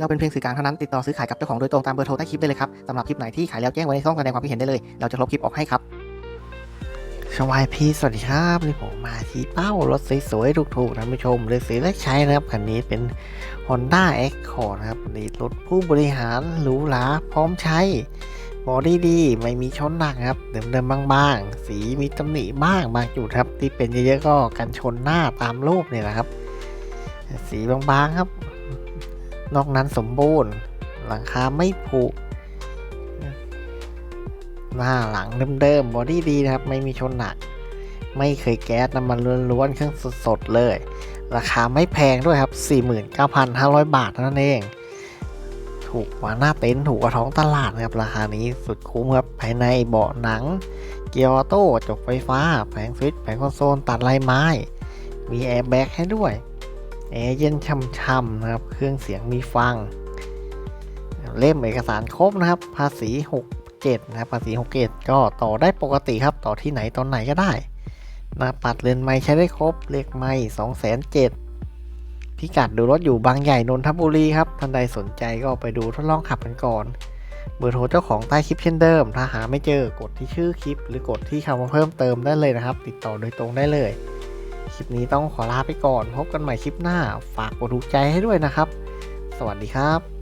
เราเป็นเพียงสื่อกลางเท่านั้นติดต่อซื้อขายกับเจ้าของโดยตรงตามเบอร์โทรใต้คลิปได้เลยครับสำหรับคลิปไหนที่ขายแล้วแจ้งไว้ในช่องแสดงความคิดเห็นได้เลย เราจะลบคลิปออกให้ครับสวัสดีสวัสดีครับนี่ผมมาที่เป้ารถสวยๆถูกๆท่านผู้ชมเลยซื้อและใช้นะครับคันนี้เป็น Honda Accord นะครับนี่รถผู้บริหารหรูหราพร้อมใช้บอดี้ดีไม่มีชนหนักครับเดิมๆบางๆ สีมีตำหนิบ้างบางจุดครับ ที่เป็นเยอะๆก็กันชนหน้าตามรูปเนี่ยนะครับ สีบางๆครับ นอกนั้นสมบูรณ์ หลังคาไม่ผุหน้าหลังเดิมๆบอดี้ดีนะครับ ไม่มีชนหนัก ไม่เคยแก๊สน้ำมันล้วนๆเครื่องสดๆเลย ราคาไม่แพงด้วยครับ 49,500 บาทเท่านั้นเอง ถูกกว่าหน้าเต็นท์ถูกกว่าท้องตลาดนะครับ ราคานี้สุดคุ้มครับภายในเบาะหนัง เกียร์ออโต้จกไฟฟ้า แผงสวิตช์แผงคอนโซลตัดลายไม้ มีแอร์แบ็กให้ด้วย แอร์เย็นช่ำๆนะครับ เครื่องเสียงมีฟัง เล่มเอกสารครบนะครับ ภาษี67นะครับภาษี67ก็ต่อได้ปกติครับ ต่อที่ไหนตอนไหนก็ได้น้าปัดเรือนไม้ใช้ได้ครบ เลขไม้207,000พิกัดดูรถอยู่บางใหญ่นนทบุรีครับ ท่านใดสนใจก็ไปดูทดลองขับกันก่อน เบอร์โทรเจ้าของใต้คลิปเช่นเดิม ถ้าหาไม่เจอกดที่ชื่อคลิป หรือกดที่คำว่าเพิ่มเติมได้เลยนะครับ ติดต่อโดยตรงได้เลย คลิปนี้ต้องขอลาไปก่อน พบกันใหม่คลิปหน้า ฝากกดถูกใจให้ด้วยนะครับ สวัสดีครับ